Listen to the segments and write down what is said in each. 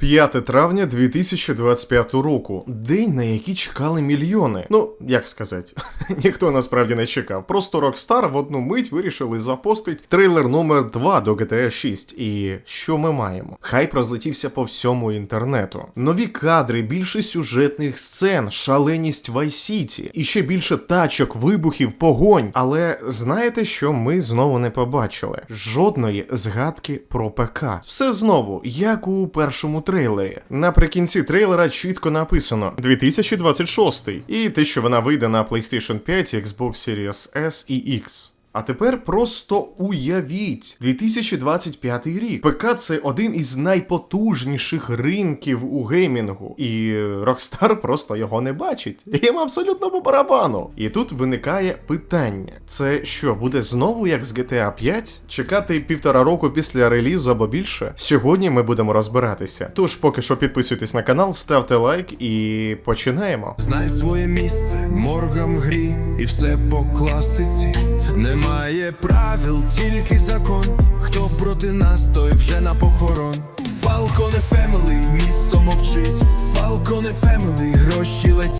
5 травня 2025 року. День, на який чекали мільйони. Ну, як сказати, ніхто насправді не чекав. Просто Rockstar в одну мить вирішили запостити трейлер номер 2 до GTA 6. І що ми маємо? Хайп розлетівся по всьому інтернету. Нові кадри, більше сюжетних сцен, шаленість Vice City, і ще більше тачок, вибухів, погонь. Але знаєте, що ми знову не побачили? Жодної згадки про ПК. Все знову, як у першому трейлері. Наприкінці трейлера чітко написано 2026 і те, що вона вийде на PlayStation 5, Xbox Series S і X. А тепер просто уявіть 2025 рік. ПК це один із найпотужніших ринків у геймінгу, і Rockstar просто його не бачить. Їм абсолютно по барабану. І тут виникає питання: це що, буде знову як з GTA 5? Чекати півтора року після релізу або більше? Сьогодні ми будемо розбиратися. Тож поки що підписуйтесь на канал, ставте лайк і починаємо. Знай своє місце, моргам грі, і все по класиці. Немає правил, тільки закон. Хто проти нас, той вже на похорон. Falcon Family, місто мовчить.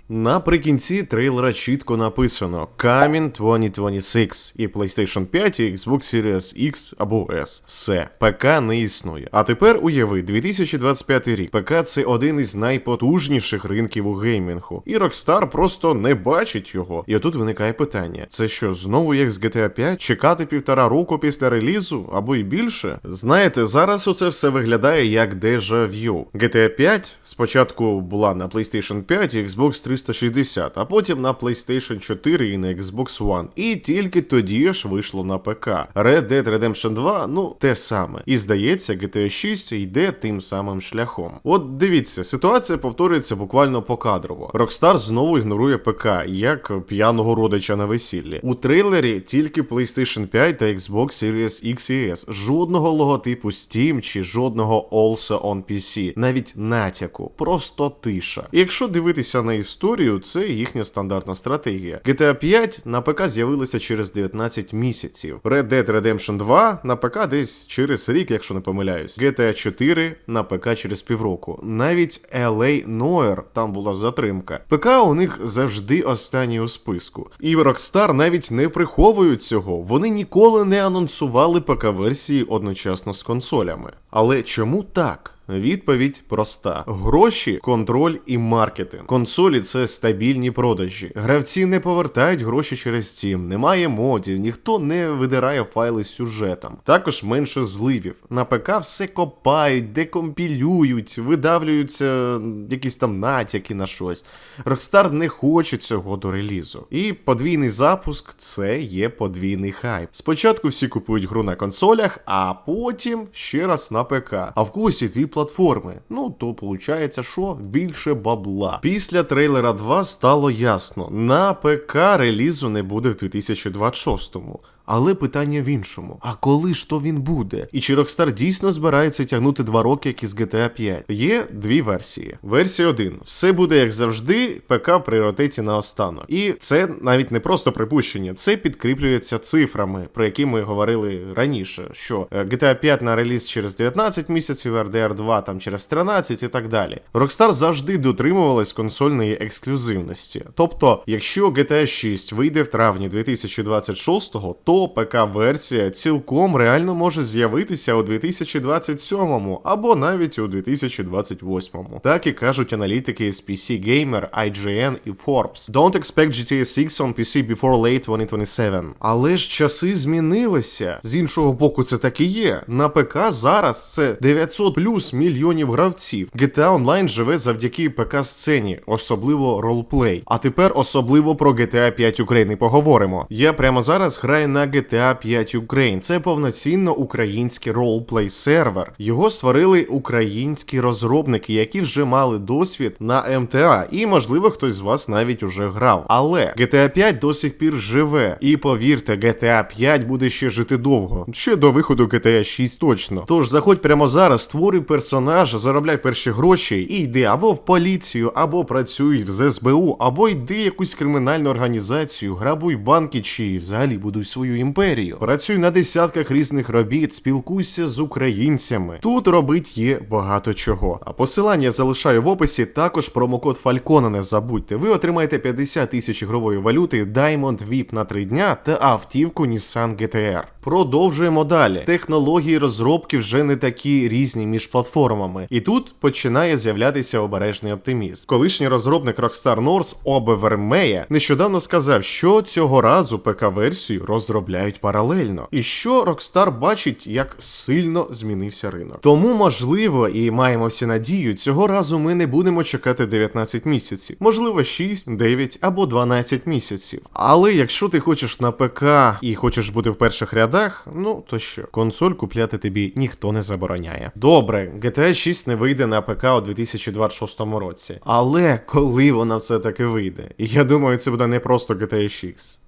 Наприкінці трейлера чітко написано Coming 2026 і PlayStation 5 і Xbox Series X або S. Все, ПК не існує. А тепер уяви, 2025 рік. ПК це один із найпотужніших ринків у геймінгу. І Rockstar просто не бачить його. І отут виникає питання: це що, знову як з GTA 5? Чекати півтора року після релізу або й більше? Знаєте, зараз оце все виглядає як déjà-vu. GTA 5 спочатку була на PlayStation 5 і Xbox 360, а потім на PlayStation 4 і на Xbox One. І тільки тоді ж вийшло на ПК. Red Dead Redemption 2, ну те саме. І здається, GTA 6 йде тим самим шляхом. От дивіться, ситуація повторюється буквально покадрово. Rockstar знову ігнорує ПК, як п'яного родича на весіллі. У трейлері тільки PlayStation 5 та Xbox Series X і S. Жодного логотипу Steam чи жодного Also on PC, навіть натяку, просто тиша. І якщо дивитися на історію, це їхня стандартна стратегія. GTA 5 на ПК з'явилася через 19 місяців. Red Dead Redemption 2 на ПК десь через рік, якщо не помиляюсь. GTA 4 на ПК через півроку. Навіть LA Noir там була затримка. ПК у них завжди останній у списку. І Rockstar навіть не приховують цього. Вони ніколи не анонсували ПК-версії одночасно з консолями. Але чому так? Відповідь проста: гроші, контроль і маркетинг. Консолі це стабільні продажі. Гравці не повертають гроші через Steam, немає модів, ніхто не видирає файли з сюжетом. Також менше зливів. На ПК все копають, декомпілюють, видавлюються якісь там натяки на щось. Rockstar не хоче цього до релізу. І подвійний запуск це є подвійний хайп. Спочатку всі купують гру на консолях, а потім ще раз на ПК. А в когось є дві платформи. Ну то виходить, що більше бабла. Після трейлера 2 стало ясно: на ПК релізу не буде в 2026-му. Але питання в іншому: а коли ж то він буде? І чи Rockstar дійсно збирається тягнути два роки, як із GTA 5? Є дві версії. Версія 1. Все буде як завжди, ПК в пріоритеті на останок. І це навіть не просто припущення, це підкріплюється цифрами, про які ми говорили раніше. Що е, GTA 5 на реліз через 19 місяців, RDR 2 там через 13 і так далі. Rockstar завжди дотримувалась консольної ексклюзивності. Тобто, якщо GTA 6 вийде в травні 2026-го, то ПК-версія цілком реально може з'явитися у 2027-му або навіть у 2028-му. Так і кажуть аналітики з PC Gamer, IGN і Forbes. Don't expect GTA 6 on PC before late 2027. Але ж часи змінилися. З іншого боку, це так і є. На ПК зараз це 900 плюс мільйонів гравців. GTA Online живе завдяки ПК-сцені, особливо ролплей. А тепер особливо про GTA 5 Ukraine поговоримо. Я прямо зараз граю на GTA 5 Ukraine. Це повноцінно український ролплей сервер. Його створили українські розробники, які вже мали досвід на МТА, і можливо хтось з вас навіть уже грав. Але GTA 5 до сих пір живе. І повірте, GTA 5 буде ще жити довго. Ще до виходу GTA 6 точно. Тож заходь прямо зараз, створюй персонаж, заробляй перші гроші і йди або в поліцію, або працюй в ЗСБУ, або йди якусь кримінальну організацію, грабуй банки чи взагалі будуй свою свою імперію. Працюй на десятках різних робіт, спілкуйся з українцями. Тут робить є багато чого. А посилання залишаю в описі. Також промокод Фалькона не забудьте. Ви отримаєте 50 тисяч ігрової валюти, Diamond VIP на 3 дня та автівку Nissan GTR. Продовжуємо далі. Технології розробки вже не такі різні між платформами. І тут починає з'являтися обережний оптиміст. Колишній розробник Rockstar North Обе Вермея нещодавно сказав, що цього разу ПК-версію розробляють паралельно, і що Rockstar бачить, як сильно змінився ринок. Тому можливо, і маємо всі надію, цього разу ми не будемо чекати 19 місяців, можливо, 6, 9 або 12 місяців. Але якщо ти хочеш на ПК і хочеш бути в перших рядах, ну то що, консоль купляти тобі ніхто не забороняє. Добре, GTA 6 не вийде на ПК у 2026 році. Але коли вона все-таки вийде? І я думаю, це буде не просто GTA 6.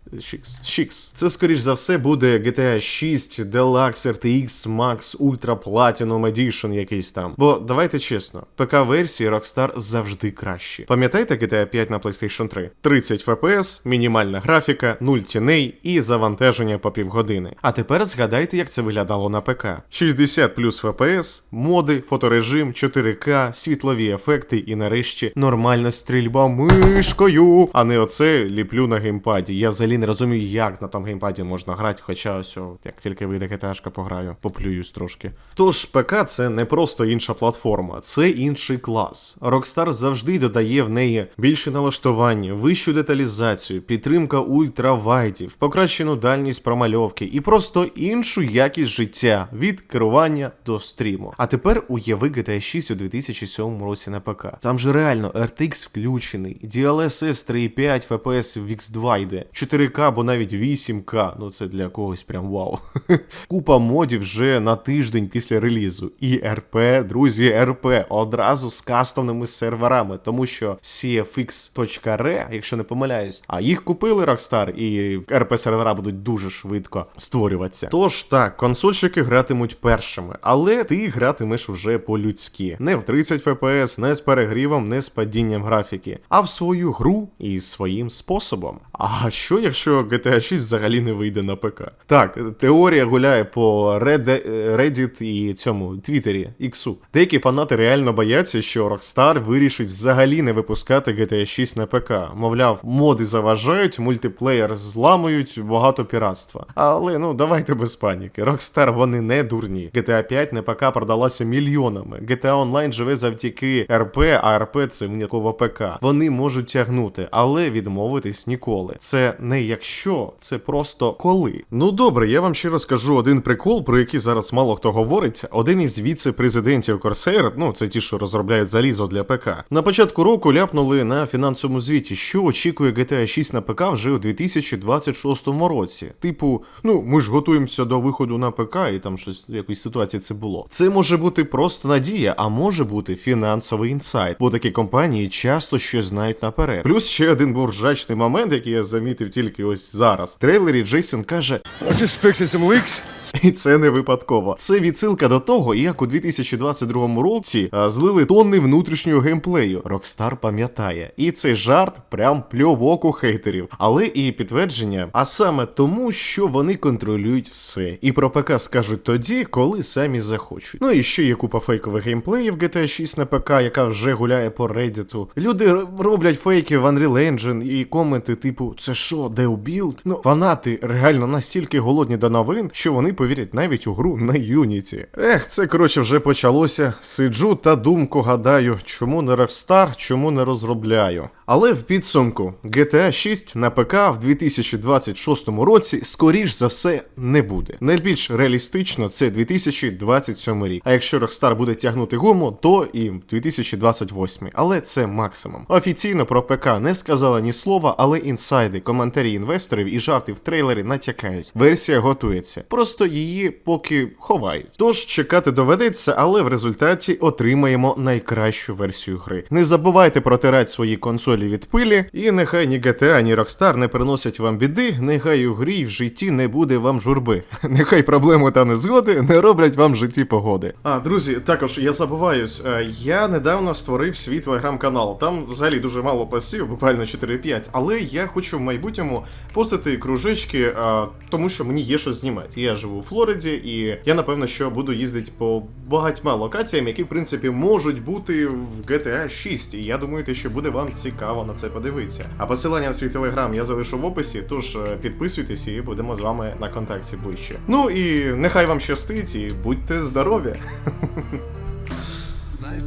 Шікс. Це, скоріш за все, буде GTA 6, Deluxe, RTX, Max, Ultra Platinum Edition якийсь там. Бо давайте чесно, ПК-версії Rockstar завжди кращі. Пам'ятаєте GTA 5 на PlayStation 3? 30 FPS, мінімальна графіка, 0 тіней і завантаження по півгодини. А тепер згадайте, як це виглядало на ПК. 60 плюс FPS, моди, фоторежим, 4К, світлові ефекти і нарешті нормальна стрільба мишкою, а не оце ліплю на геймпаді. Я взагалі не розумію, як на тому геймпаді можна грати, хоча ось, як тільки вийде GTA пограю, поплююсь трошки. Тож ПК це не просто інша платформа, це інший клас. Rockstar завжди додає в неї більше налаштування, вищу деталізацію, підтримка ультравайдів, покращену дальність промальовки і просто іншу якість життя від керування до стріму. А тепер уяви GTA 6 у 2007 році на ПК. Там же реально RTX включений, DLSS 3.5 FPS в X2 йде, 4К або навіть 8К, ну це для когось прям вау. Купа модів вже на тиждень після релізу. І РП, друзі, РП одразу з кастомними серверами, тому що CFX.re, якщо не помиляюсь, а їх купили Rockstar, і РП сервера будуть дуже швидко створюватися. Тож так, консольщики гратимуть першими, але ти гратимеш уже по-людськи. Не в 30 FPS, не з перегрівом, не з падінням графіки, а в свою гру і своїм способом. А що якщо GTA 6 взагалі не вийде на ПК? Так, теорія гуляє по Red- Reddit і цьому Твіттері, Іксу. Деякі фанати реально бояться, що Rockstar вирішить взагалі не випускати GTA 6 на ПК. Мовляв, моди заважають, мультиплеєр зламують, багато піратства. Але ну давайте без паніки. Rockstar вони не дурні. GTA 5 на ПК продалася мільйонами. GTA Online живе завдяки РП, а РП це винятково ПК. Вони можуть тягнути, але відмовитись ніколи. Це не якщо, це просто коли. Ну добре, я вам ще розкажу один прикол, про який зараз мало хто говорить. Один із віце-президентів Corsair, ну це ті, що розробляють залізо для ПК. На початку року ляпнули на фінансовому звіті, що очікує GTA 6 на ПК вже у 2026 році. Типу, ну ми ж готуємося до виходу на ПК, і там щось в якійсь ситуації це було. Це може бути просто надія, а може бути фінансовий інсайт, бо такі компанії часто щось знають наперед. Плюс ще один був ржачний момент, який я замітив тільки ось зараз. В трейлері Джейсон каже, I'm just fixing some leaks. і це не випадково. Це відсилка до того, як у 2022 році а, злили тонни внутрішнього геймплею. Rockstar пам'ятає. І цей жарт прям пльовок у хейтерів. Але і підтвердження, а саме тому, що вони контролюють все. І про ПК скажуть тоді, коли самі захочуть. Ну і ще є купа фейкових геймплеїв GTA 6 на ПК, яка вже гуляє по Reddit. Люди роблять фейки в Unreal Engine і коменти, типу, це що, Деубілд? Ну, фанати реально настільки голодні до новин, що вони повірять навіть у гру на Unity. Ех, це коротше вже почалося. Сиджу та думку гадаю, чому не Rockstar, чому не розробляю. Але в підсумку GTA 6 на ПК в 2026 році, скоріш за все, не буде. Найбільш реалістично це 2027 рік. А якщо Rockstar буде тягнути гуму, то і 2028. Але це максимум. Офіційно про ПК не сказали ні слова, але інсайди, коментарі інвесторів і жарти в трейлері натякають. Версія готується. Просто її поки ховають. Тож чекати доведеться, але в результаті отримаємо найкращу версію гри. Не забувайте протирати свої консолі від пилі, і нехай ні GTA, ні Rockstar не приносять вам біди, нехай у грі в житті не буде вам журби. Нехай проблеми та незгоди не роблять вам в житті погоди. А, друзі, також я забуваюсь, е, я недавно створив свій телеграм-канал. Там взагалі дуже мало пасів, буквально 4-5, але я хочу в майбутньому постити кружечки, е, тому що мені є що знімати. Я живу у Флориді, і я напевно що буду їздити по багатьма локаціям, які в принципі можуть бути в GTA 6. І я думаю, те, що буде вам цікаво на це подивитися. А посилання на свій телеграм я залишу в описі, тож е, підписуйтесь і будемо з вами на контакті ближче. Ну і нехай вам щастить, і будьте здорові!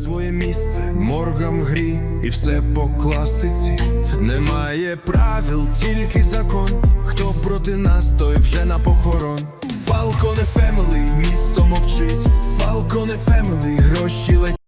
Своє місце, моргам грі, і все по класиці. Немає правил, тільки закон. Хто проти нас, той вже на похорон. Falcone Family, місто мовчить. Falcon, Family, гроші летять.